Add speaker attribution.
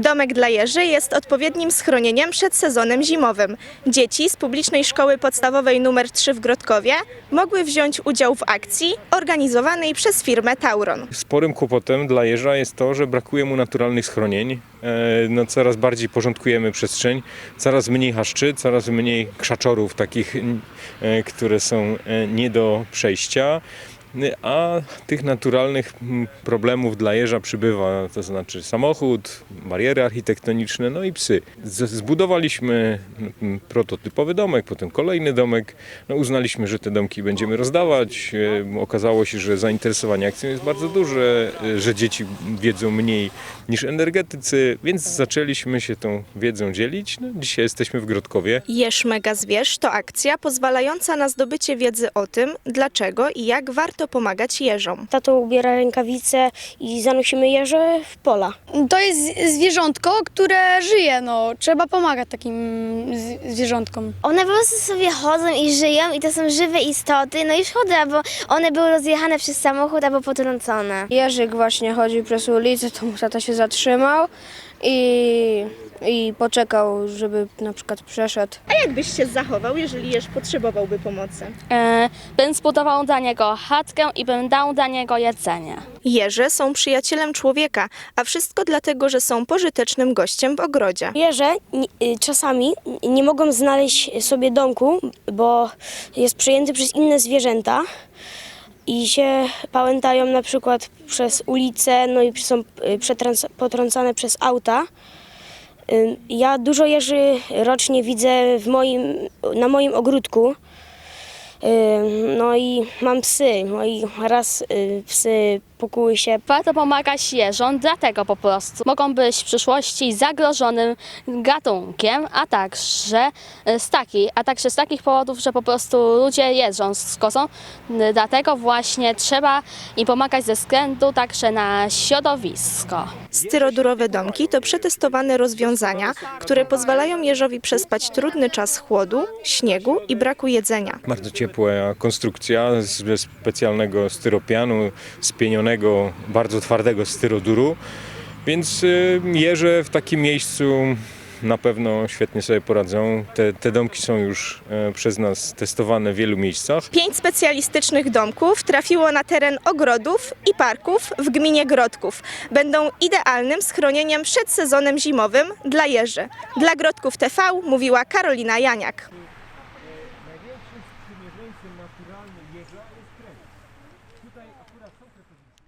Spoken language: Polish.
Speaker 1: Domek dla jeży jest odpowiednim schronieniem przed sezonem zimowym. Dzieci z publicznej szkoły podstawowej nr 3 w Grodkowie mogły wziąć udział w akcji organizowanej przez firmę Tauron.
Speaker 2: Sporym kłopotem dla jeża jest to, że brakuje mu naturalnych schronień. E, No, coraz bardziej porządkujemy przestrzeń, coraz mniej haszczy, coraz mniej krzaczorów takich, e, które są e, nie do przejścia. E, A tych naturalnych m, problemów dla jeża przybywa, to znaczy samochód, bariery architektoniczne, no i psy. Zbudowaliśmy m, prototypowy domek, potem kolejny domek. No, uznaliśmy, że te domki będziemy rozdawać. E, Okazało się, że zainteresowanie akcją jest bardzo duże, e, że dzieci wiedzą mniej niż energetycy, więc zaczęliśmy się tą wiedzą dzielić. No, dzisiaj jesteśmy w Grodkowie.
Speaker 1: Jesz Mega Zwierz to akcja pozwalająca na zdobycie wiedzy o tym, dlaczego i jak warto pomagać jeżom.
Speaker 3: Tato ubiera rękawice i zanosimy jeże w pola.
Speaker 4: To jest zwierzątko, które żyje, no. Trzeba pomagać takim zwierzątkom.
Speaker 5: One po prostu sobie chodzą i żyją i to są żywe istoty. No i szkoda, bo one były rozjechane przez samochód albo potrącone.
Speaker 3: Jerzyk właśnie chodził przez ulicę, to mu tata się zatrzymał i, i poczekał, żeby na przykład przeszedł.
Speaker 1: A jak byś się zachował, jeżeli jeż potrzebowałby pomocy?
Speaker 6: E, bym zbudował dla niego chatkę i bym dał dla niego jedzenie.
Speaker 1: Jeże są przyjacielem człowieka, a wszystko dlatego, że są pożytecznym gościem w ogrodzie.
Speaker 3: Jeże ni- y, czasami nie mogą znaleźć sobie domku, bo jest przejęty przez inne zwierzęta i się pałętają na przykład przez ulicę, no i są y, potrącane przez auta. Ja dużo jeży rocznie widzę w moim, na moim ogródku. No i mam psy, no i raz y, psy pokuły się
Speaker 6: Warto pomagać jeżom, dlatego po prostu mogą być w przyszłości zagrożonym gatunkiem, a także e, z takich, a także z takich powodów, że po prostu ludzie jedzą z kosą. Dlatego właśnie trzeba im pomagać ze względu także na środowisko.
Speaker 1: Styrodurowe domki to przetestowane rozwiązania, które pozwalają jeżowi przespać trudny czas chłodu, śniegu i braku jedzenia.
Speaker 2: Bardzo ciepła konstrukcja ze specjalnego styropianu, spienionego, bardzo twardego styroduru, więc y, jeże w takim miejscu na pewno świetnie sobie poradzą. Te, te, domki są już e, przez nas testowane w wielu miejscach.
Speaker 1: Pięć specjalistycznych domków trafiło na teren ogrodów i parków w gminie Grodków. Będą idealnym schronieniem przed sezonem zimowym dla jeży. Dla Grodków TV mówiła Karolina Janiak. Największym naturalnym. Escutem a apuração que.